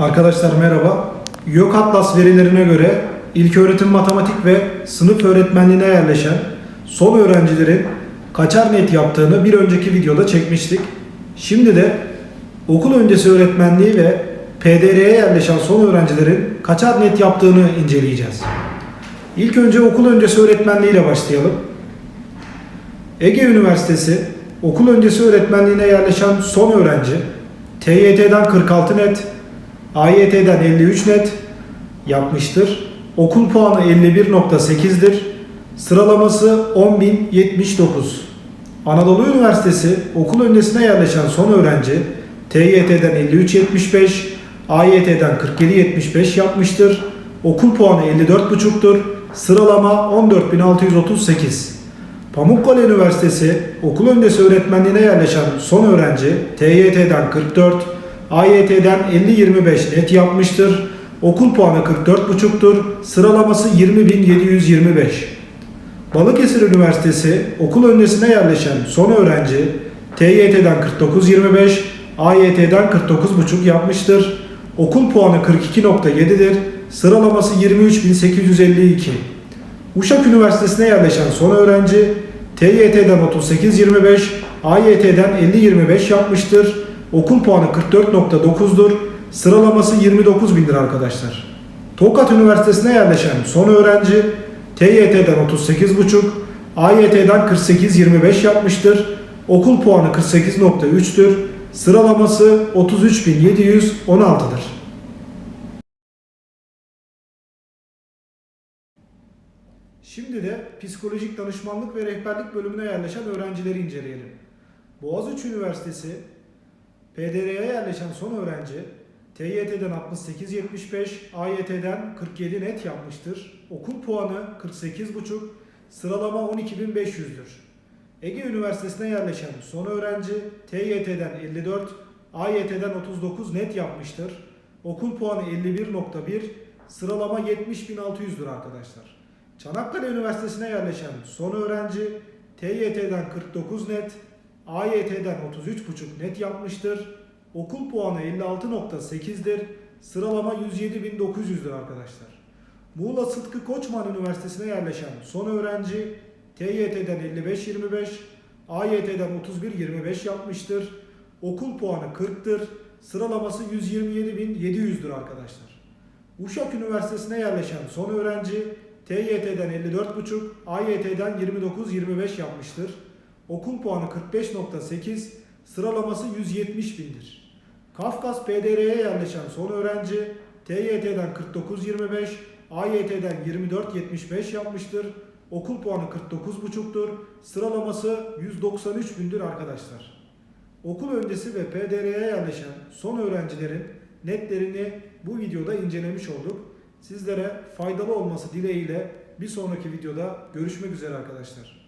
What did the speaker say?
Arkadaşlar merhaba. YÖK Atlas verilerine göre ilköğretim matematik ve sınıf öğretmenliğine yerleşen son öğrencilerin kaçar net yaptığını bir önceki videoda çekmiştik. Şimdi de okul öncesi öğretmenliği ve PDR'ye yerleşen son öğrencilerin kaçar net yaptığını inceleyeceğiz. İlk önce okul öncesi öğretmenliği ile başlayalım. Ege Üniversitesi okul öncesi öğretmenliğine yerleşen son öğrenci TYT'den 46 net, AYT'den 53 net yapmıştır. Okul puanı 51.8'dir. Sıralaması 10.079. Anadolu Üniversitesi okul öncesine yerleşen son öğrenci TYT'den 53.75, AYT'den 47.75 yapmıştır. Okul puanı 54.5'tur. Sıralama 14.638. Pamukkale Üniversitesi okul öncesi öğretmenliğine yerleşen son öğrenci TYT'den 44, AYT'den 50-25 net yapmıştır. Okul puanı 44,5'tur. Sıralaması 20.725. Balıkesir Üniversitesi okul öncesine yerleşen son öğrenci TYT'den 49-25, AYT'den 49,5 yapmıştır. Okul puanı 42.7'dir. Sıralaması 23.852. Uşak Üniversitesi'ne yerleşen son öğrenci TYT'den 38-25, AYT'den 50-25 yapmıştır. Okul puanı 44.9'dur. Sıralaması 29 bindir arkadaşlar. Tokat Üniversitesi'ne yerleşen son öğrenci TYT'den 38,5, AYT'den 48-25 yapmıştır. Okul puanı 48.3'tür. Sıralaması 33.716'dır. Şimdi de psikolojik danışmanlık ve rehberlik bölümüne yerleşen öğrencileri inceleyelim. Boğaziçi Üniversitesi PDR'ye yerleşen son öğrenci TYT'den 68-75, AYT'den 47 net yapmıştır. Okul puanı 48,5, sıralama 12.500'dür. Ege Üniversitesi'ne yerleşen son öğrenci TYT'den 54, AYT'den 39 net yapmıştır. Okul puanı 51.1, sıralama 70.600'dür arkadaşlar. Çanakkale Üniversitesi'ne yerleşen son öğrenci TYT'den 49 net, AYT'den 33,5 net yapmıştır. Okul puanı 56.8'dir. Sıralama 107.900'dür arkadaşlar. Muğla Sıtkı Koçman Üniversitesi'ne yerleşen son öğrenci TYT'den 55-25, AYT'den 31-25 yapmıştır. Okul puanı 40'tır. Sıralaması 127.700'dür arkadaşlar. Uşak Üniversitesi'ne yerleşen son öğrenci TYT'den 54,5, AYT'den 29-25 yapmıştır. Okul puanı 45.8, sıralaması 170 bindir. Kafkas PDR'ye yerleşen son öğrenci TYT'den 49-25, AYT'den 24-75 yapmıştır. Okul puanı 49.5'tur. Sıralaması 193 bindir arkadaşlar. Okul öncesi ve PDR'ye yerleşen son öğrencilerin netlerini bu videoda incelemiş olduk. Sizlere faydalı olması dileğiyle bir sonraki videoda görüşmek üzere arkadaşlar.